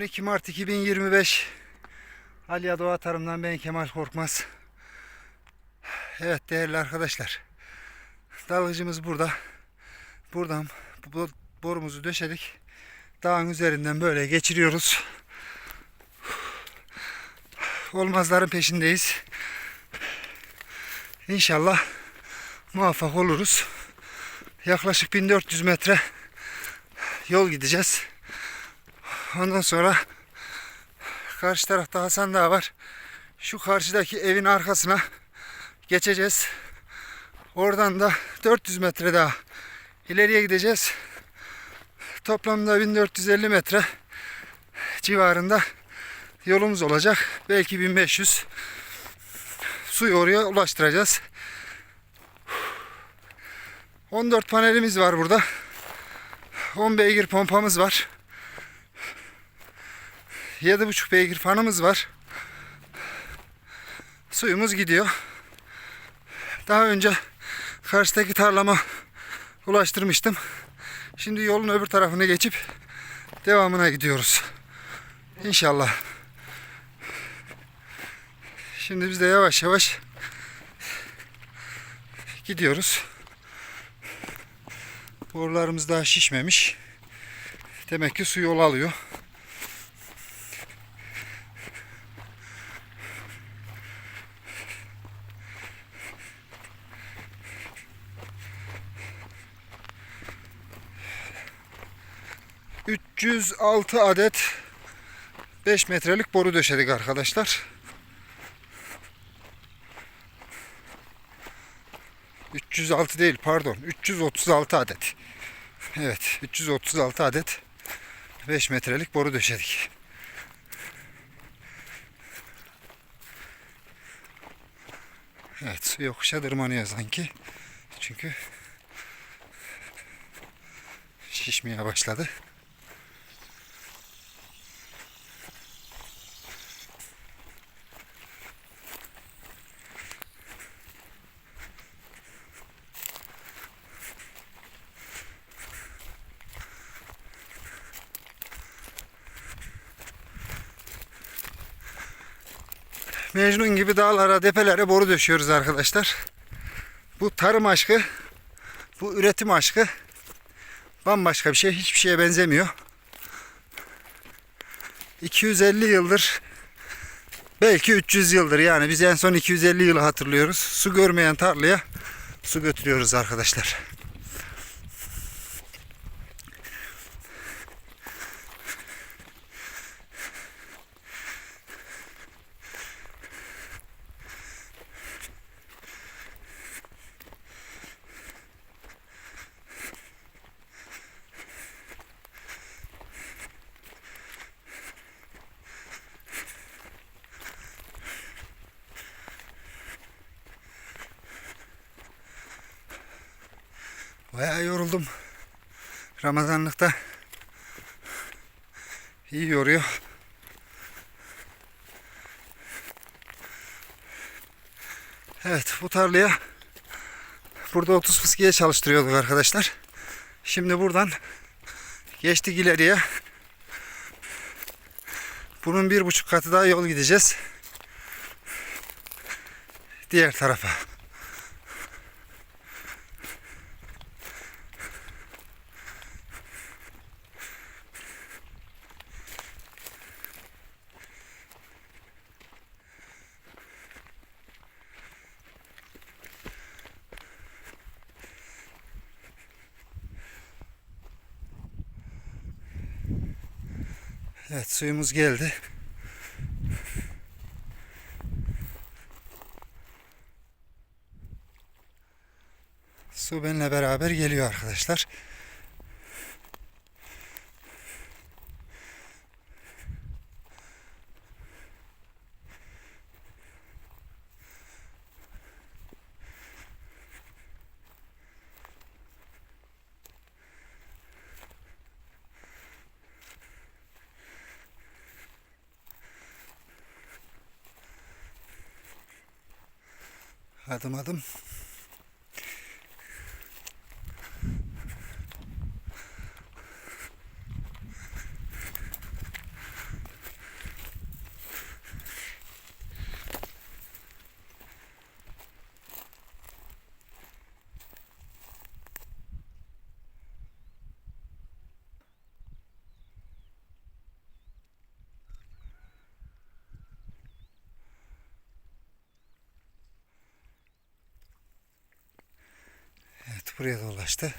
12 Mart 2025 Aliya Doğa Tarım'dan ben Kemal Korkmaz. Evet değerli arkadaşlar. Dalgıcımız burada. Buradan bu bu- borumuzu döşedik. Dağın üzerinden böyle geçiriyoruz. Olmazların peşindeyiz. İnşallah muvaffak oluruz. Yaklaşık 1400 metre yol gideceğiz. Ondan sonra karşı tarafta Hasan Dağı var. Şu karşıdaki evin arkasına geçeceğiz. Oradan da 400 metre daha ileriye gideceğiz. Toplamda 1450 metre civarında yolumuz olacak. Belki 1500 suyu oraya ulaştıracağız. 14 panelimiz var burada. 10 beygir pompamız var. 7,5 beygir fanımız var. Suyumuz gidiyor. Daha önce karşıdaki tarlama ulaştırmıştım. Şimdi yolun öbür tarafına geçip devamına gidiyoruz. İnşallah. Şimdi biz de yavaş yavaş gidiyoruz. Borularımız daha şişmemiş. Demek ki su yol alıyor. ...306 adet 5 metrelik boru döşedik arkadaşlar. 306 değil pardon 336 adet. Evet 336 adet 5 metrelik boru döşedik. Evet su yokuşa tırmanıyor sanki. Çünkü şişmeye başladı. Mecnun gibi dağlara, depelere boru döşüyoruz arkadaşlar. Bu tarım aşkı, bu üretim aşkı bambaşka bir şey. Hiçbir şeye benzemiyor. 250 yıldır belki 300 yıldır yani biz en son 250 yılı hatırlıyoruz. Su görmeyen tarlaya su götürüyoruz arkadaşlar. Bayağı yoruldum. Ramazanlıkta iyi yoruyor. Evet bu tarlaya burada 30 fıskiye çalıştırıyorduk arkadaşlar. Şimdi buradan geçtik ileriye. Bunun bir buçuk katı daha yol gideceğiz. Diğer tarafa. Evet suyumuz geldi. Su benimle beraber geliyor arkadaşlar. Adım adım. Buraya da ulaştı.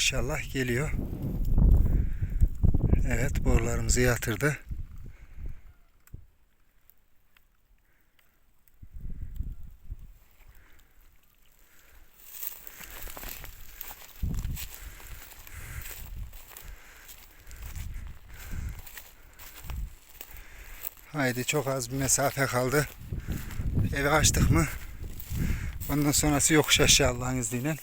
Maşallah geliyor. Evet borularımızı yatırdı. Haydi çok az bir mesafe kaldı. Evi açtık mı? Ondan sonrası yokuş aşağı Allah'ın izniyle.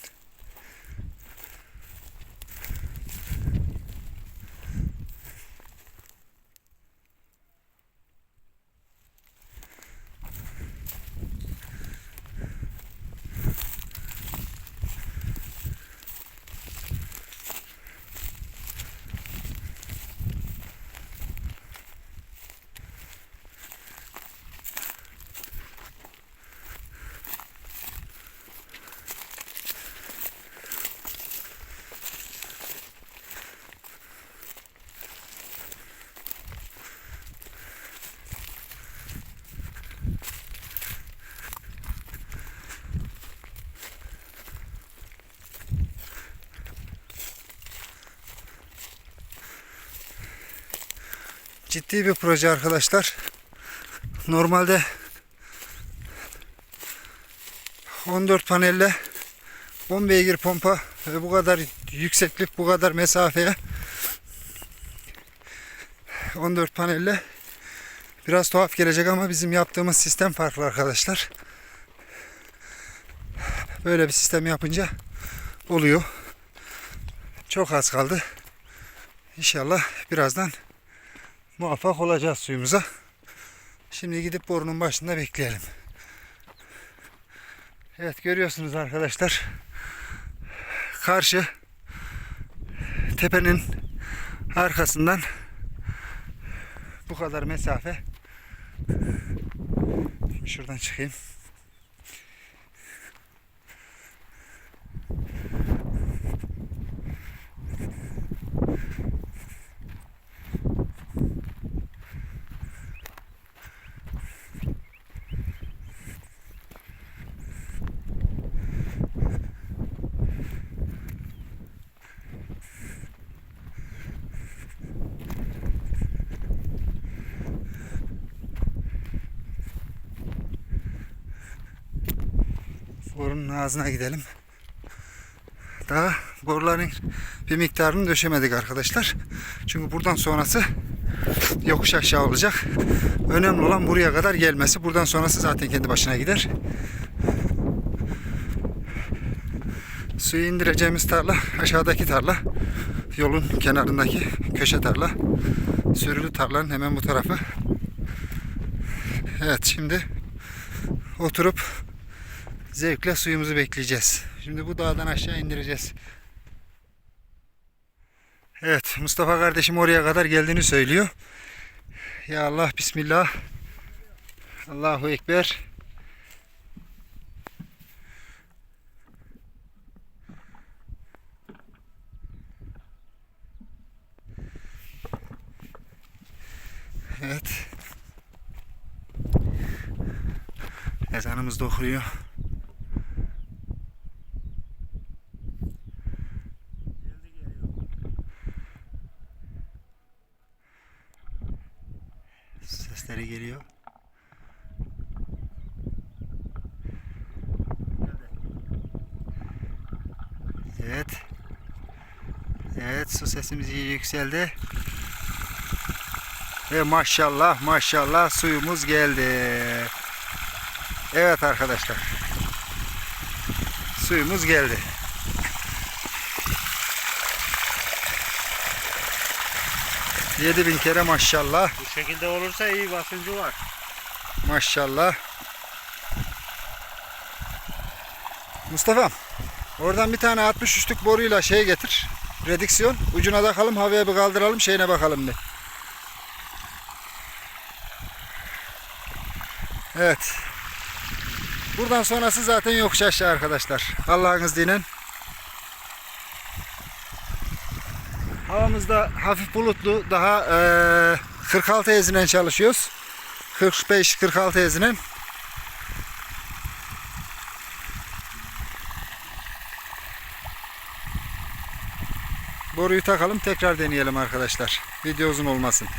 Ciddi bir proje arkadaşlar. Normalde 14 panelle 10 beygir pompa ve bu kadar yükseklik, bu kadar mesafeye 14 panelle biraz tuhaf gelecek ama bizim yaptığımız sistem farklı arkadaşlar. Böyle bir sistem yapınca oluyor. Çok az kaldı. İnşallah birazdan muvaffak olacağız suyumuza. Şimdi gidip borunun başında bekleyelim. Evet görüyorsunuz arkadaşlar. Karşı tepenin arkasından bu kadar mesafe. Şimdi şuradan çıkayım. Borunun ağzına gidelim. Daha boruların bir miktarını döşemedik arkadaşlar. Çünkü buradan sonrası yokuş aşağı olacak. Önemli olan buraya kadar gelmesi. Buradan sonrası zaten kendi başına gider. Suyu indireceğimiz tarla aşağıdaki tarla. Yolun kenarındaki köşe tarla. Sürülü tarlanın hemen bu tarafı. Evet şimdi oturup zevkle suyumuzu bekleyeceğiz. Şimdi bu dağdan aşağı indireceğiz. Evet Mustafa kardeşim oraya kadar geldiğini söylüyor. Ya Allah Bismillah. Allahu Ekber. Evet. Ezanımız da okunuyor. Sesleri geliyor. Evet. Evet su sesimiz iyi yükseldi. Ve maşallah maşallah suyumuz geldi. Evet arkadaşlar. Suyumuz geldi. 7000 kere maşallah. Bu şekilde olursa iyi basıncı var. Maşallah. Mustafa'm oradan bir tane 63'lük boruyla şey getir. Redüksiyon. Ucuna takalım havaya bir kaldıralım şeyine bakalım bir. Evet. Buradan sonrası zaten yokuş aşağı arkadaşlar. Allah'ın izniyle. Havamızda hafif bulutlu. Daha eee 46 ezinen çalışıyoruz. 45-46 ezinen. Boruyu takalım tekrar deneyelim arkadaşlar. Video uzun olmasın.